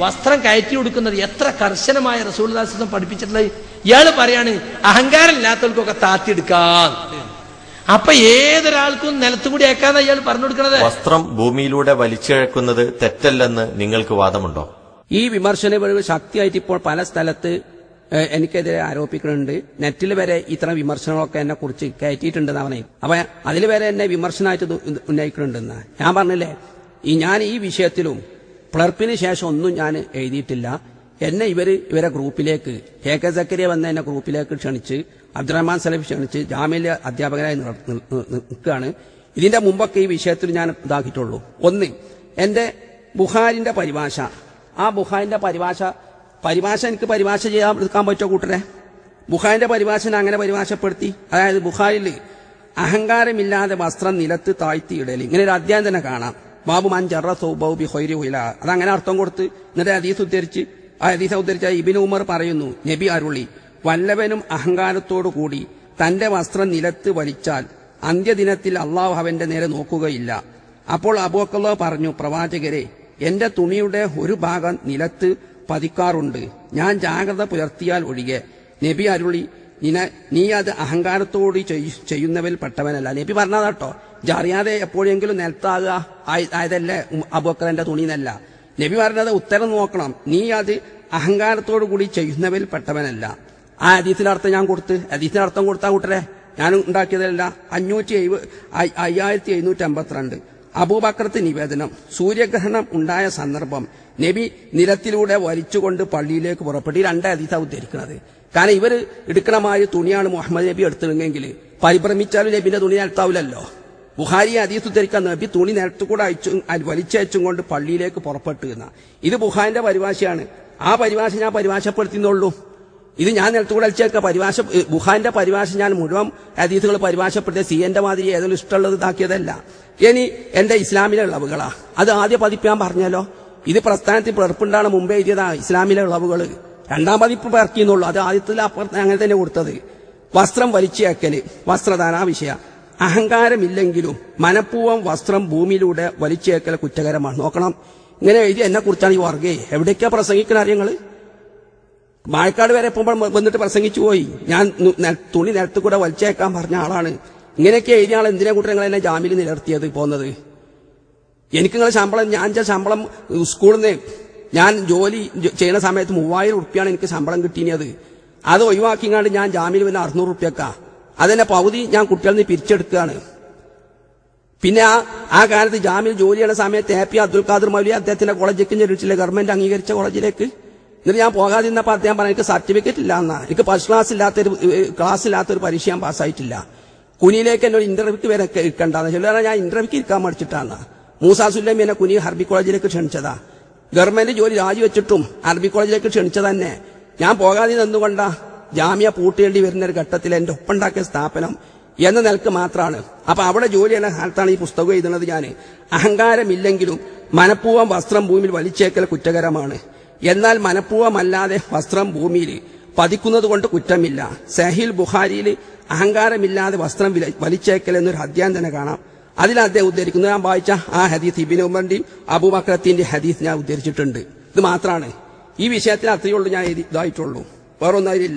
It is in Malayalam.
വസ്ത്രം കയറ്റി കൊടുക്കുന്നത് എത്ര കർശനമായ റസൂൽദാസം പഠിപ്പിച്ചിട്ടുള്ളത് ഇയാൾ പറയാണ് അഹങ്കാരം ഇല്ലാത്തവർക്കൊക്കെ താത്തിയെടുക്കാം. അപ്പൊ ഏതൊരാൾക്കും നിലത്തുകൂടി ഏക്കാന്ന ഇയാൾ പറഞ്ഞു കൊടുക്കുന്നത്? വസ്ത്രം ഭൂമിയിലൂടെ വലിച്ചിഴക്കുന്നത് തെറ്റല്ലെന്ന് നിങ്ങൾക്ക് വാദമുണ്ടോ? ഈ വിമർശന ശക്തിയായിട്ട് ഇപ്പോൾ പല സ്ഥലത്ത് എനിക്കെതിരെ ആരോപിക്കുന്നുണ്ട് നെറ്റിൽ വരെ ഇത്തരം വിമർശനങ്ങളൊക്കെ എന്നെ കുറിച്ച് കയറ്റിയിട്ടുണ്ടെന്ന് പറഞ്ഞത് അപ്പൊ അതിൽ വരെ എന്നെ വിമർശനമായിട്ട് ഉന്നയിക്കുന്നുണ്ടെന്ന് ഞാൻ പറഞ്ഞില്ലേ ഈ ഞാൻ ഈ വിഷയത്തിലും പ്ലർപ്പിന് ശേഷം ഒന്നും ഞാൻ എഴുതിയിട്ടില്ല. എന്നെ ഇവർ ഇവരെ ഗ്രൂപ്പിലേക്ക് കെ കെ സക്കരിയ വന്ന എന്നെ ഗ്രൂപ്പിലേക്ക് ക്ഷണിച്ച് അബ്ദുറഹ്മാൻ സലഫ് ക്ഷണിച്ച് ജാമ്യയിലെ അധ്യാപകനായി നിൽക്കുകയാണ്. ഇതിന്റെ മുമ്പൊക്കെ ഈ വിഷയത്തിൽ ഞാൻ ഇതാക്കിയിട്ടുള്ളൂ. ഒന്ന് എന്റെ ബുഹാരിന്റെ പരിഭാഷ. ആ ബുഹാരിന്റെ പരിഭാഷ പരിഭാഷ എനിക്ക് പരിഭാഷ ചെയ്യാൻ എടുക്കാൻ പറ്റുമോ കൂട്ടരെ? ബുഹാരിന്റെ പരിഭാഷ അങ്ങനെ പരിഭാഷപ്പെടുത്തി. അതായത് ബുഹാരിൽ അഹങ്കാരമില്ലാതെ വസ്ത്രം നിലത്ത് താഴ്ത്തി ഇടൽ ഇങ്ങനെ ഒരു അധ്യായം തന്നെ കാണാം. ബാബു മഞ്ചറ സൗബൌ ബി ഹൊയ്രി ഹുല. അതങ്ങനെ അർത്ഥം കൊടുത്ത് എന്നിട്ട് ഹദീസ് ഉദ്ധരിച്ച് ആ ഹദീസ് ഉദ്ധരിച്ച ഇബിൻ ഉമർ പറയുന്നു നബി അരുളി വല്ലവനും അഹങ്കാരത്തോടു കൂടി തന്റെ വസ്ത്രം നിലത്ത് വലിച്ചാൽ അന്ത്യദിനത്തിൽ അള്ളാഹു അവന്റെ നേരെ നോക്കുകയില്ല. അപ്പോൾ അബൂക്കല്ലോ പറഞ്ഞു പ്രവാചകരെ എന്റെ തുണിയുടെ ഒരു ഭാഗം നിലത്ത് പതിക്കാറുണ്ട്. ഞാൻ ജാഗ്രത പുലർത്തിയാൽ ഒഴികെ. നബി അരുളി നീ അത് അഹങ്കാരത്തോട് ചെയ്- ചെയ്യുന്നവരിൽ പെട്ടവനല്ല. നബി പറഞ്ഞതാട്ടോ. ഇജ്ജ് അറിയാതെ എപ്പോഴെങ്കിലും നിലത്താകുക. ആയ- ആയതല്ലേ അബൂക്കറിന്റെ തുണി എന്നല്ല നബി പറഞ്ഞത് ഉത്തരം നോക്കണം. നീ അത് അഹങ്കാരത്തോടു കൂടി ചെയ്യുന്നവരിൽ പെട്ടവനല്ല. ആ അർത്ഥം ഞാൻ കൊടുത്ത്. അർത്ഥം കൊടുത്താ കൂട്ടരെ ഞാൻ ഉണ്ടാക്കിയതല്ല. അഞ്ഞൂറ്റി എഴുപ അയ്യായിരത്തി എഴുന്നൂറ്റി അമ്പത്തിരണ്ട്. അബൂബക്രത്ത് നിവേദനം. സൂര്യഗ്രഹണം ഉണ്ടായ സന്ദർഭം നബി നിരത്തിലൂടെ വലിച്ചുകൊണ്ട് പള്ളിയിലേക്ക് പുറപ്പെട്ടു രണ്ട് ഹദീസ ഉദ്ധരിക്കുന്നത്. കാരണം ഇവർ എടുക്കണമായ തുണിയാണ് മുഹമ്മദ് നബി എടുത്തിരുന്നെങ്കിൽ പരിഭ്രമിച്ചാലും നബിന്റെ തുണി നിലത്താവില്ലല്ലോ. ബുഹാരി അതീത്ത് ഉദ്ധരിക്കാൻ നബി തുണി നിലത്തുകൂടെ അയച്ചു വലിച്ചയച്ചും കൊണ്ട് പള്ളിയിലേക്ക് പുറപ്പെട്ടു എന്ന. ഇത് ബുഹാരിന്റെ പരിഭാഷയാണ്. ആ പരിഭാഷ ഞാൻ പരിഭാഷപ്പെടുത്തിന്നുള്ളൂ ഇത് ഞാൻ നിലത്തുകൂടെ അയച്ചേക്ക പരിഭാഷ ബുഹാന്റെ പരിഭാഷ ഞാൻ മുഴുവൻ അതീതുകൾ പരിഭാഷപ്പെടുത്തിയ സി എന്റെ മാതിരി ഏതെങ്കിലും ഇഷ്ടമുള്ളത് ഇതാക്കിയതല്ല. ഇനി എന്റെ ഇസ്ലാമിലെ ഇളവുകളാ. അത് ആദ്യ പതിപ്പ് ഞാൻ പറഞ്ഞല്ലോ. ഇത് പ്രസ്ഥാനത്തിൽ പിറപ്പുണ്ടാണ് മുമ്പേ എഴുതിയതാ ഇസ്ലാമിലെ ഇളവുകൾ രണ്ടാം പതിപ്പ് പറക്കിയെന്നുള്ളൂ അത് ആദ്യത്തിൽ അപ്പുറത്ത് അങ്ങനെ തന്നെ കൊടുത്തത്. വസ്ത്രം വലിച്ചേക്കൽ വസ്ത്രദാന വിഷയ. അഹങ്കാരമില്ലെങ്കിലും മനഃപൂർവം വസ്ത്രം ഭൂമിയിലൂടെ വലിച്ചേക്കൽ കുറ്റകരമാണ്. നോക്കണം. ഇങ്ങനെ എഴുതി എന്നെ കുറിച്ചാണ് ഈ വർഗേ. എവിടേക്കാ പ്രസംഗിക്കണ അറിയങ്ങൾ മായക്കാട് വരെ പോകുമ്പോൾ വന്നിട്ട് പ്രസംഗിച്ചു പോയി. ഞാൻ തുണി നിരത്തു കൂടെ വലിച്ചേക്കാൻ പറഞ്ഞ ആളാണ്. ഇങ്ങനെയൊക്കെ എഴുതിയ ആൾ എന്തിനെ കൂട്ടി നിങ്ങൾ എന്നെ ജാമ്യം നിലർത്തിയത് പോകുന്നത്? എനിക്ക് നിങ്ങൾ ശമ്പളം ഞാൻ ശമ്പളം സ്കൂളിൽ നിന്ന് ഞാൻ ജോലി ചെയ്യുന്ന സമയത്ത് മൂവായിരം ഉറുപ്പ്യാണ് എനിക്ക് ശമ്പളം കിട്ടിയത് അത് ഒഴിവാക്കിങ്ങാണ്ട് ഞാൻ ജാമ്യം വന്ന അറുന്നൂറ് ഉറുപ്പ്യക്ക. അതെന്നെ പകുതി ഞാൻ കുട്ടികളിൽ നിന്ന് പിരിച്ചെടുക്കുകയാണ്. പിന്നെ ആ ആ കാലത്ത് ജാമ്യം ജോലി ചെയ്യുന്ന സമയത്ത് എ പി അബ്ദുൽ ഖാദർ മൗലി അദ്ദേഹത്തിന്റെ കോളേജിലേക്ക് ഞെരിച്ചില്ലേ ഗവൺമെന്റ് അംഗീകരിച്ച കോളേജിലേക്ക് എന്നിട്ട് ഞാൻ പോകാതിരുന്നപ്പോൾ അദ്ദേഹം പറഞ്ഞു എനിക്ക് സർട്ടിഫിക്കറ്റ് ഇല്ല എന്നാ. എനിക്ക് ഫസ്റ്റ് ക്ലാസ് ഇല്ലാത്തൊരു ക്ലാസ് ഇല്ലാത്തൊരു പരീക്ഷ ഞാൻ പാസ്സായിട്ടില്ല കുനിയിലേക്ക് എന്നെ ഒരു ഇന്റർവ്യൂക്ക് വരെ ഇരിക്കണ്ടെന്ന് ചില ഞാൻ ഇന്റർവ്യൂക്ക് ഇരിക്കാൻ മടിച്ചിട്ടാണ് മൂസാ സുല്ലമി എന്നെ കുനി ഹർബി കോളേജിലേക്ക് ക്ഷണിച്ചതാ. ഗവൺമെന്റ് ജോലി രാജിവെച്ചിട്ടും അറബി കോളേജിലേക്ക് ക്ഷണിച്ചതന്നെ ഞാൻ പോകാതെ ജാമ്യ പൂട്ടേണ്ടി വരുന്ന ഒരു ഘട്ടത്തിൽ എന്റെ ഒപ്പുണ്ടാക്കിയ സ്ഥാപനം എന്ന നിലയ്ക്ക് മാത്രമാണ് അപ്പൊ അവിടെ ജോലി ചെയ്യുന്ന കാലത്താണ് ഈ പുസ്തകം എഴുതുന്നത് ഞാൻ അഹങ്കാരമില്ലെങ്കിലും മനഃപൂർവം വസ്ത്രം ഭൂമിയിൽ വലിച്ചേക്കൽ കുറ്റകരമാണ്. എന്നാൽ മനഃപൂർവമല്ലാതെ വസ്ത്രം ഭൂമിയിൽ പതിക്കുന്നത് കൊണ്ട് കുറ്റമില്ല. സഹീൽ ബുഹാരിയിൽ അഹങ്കാരമില്ലാതെ വസ്ത്രം വില- വലിച്ചേക്കൽ എന്നൊരു അധ്യായം തന്നെ കാണാം. അതിൽ അദ്ദേഹം ഉദ്ധരിക്കുന്നത് ഞാൻ വായിച്ച ആ ഹദീസ് ഇബിൻ ഉമറിന്റെയും അബുബക്രത്തിന്റെ ഹദീസ് ഞാൻ ഉദ്ധരിച്ചിട്ടുണ്ട്. ഇത് മാത്രമാണ് ഈ വിഷയത്തിൽ അത്രയേ ഉള്ളൂ ഞാൻ ഇതായിട്ടുള്ളൂ. വേറൊന്നും അതിലില്ല.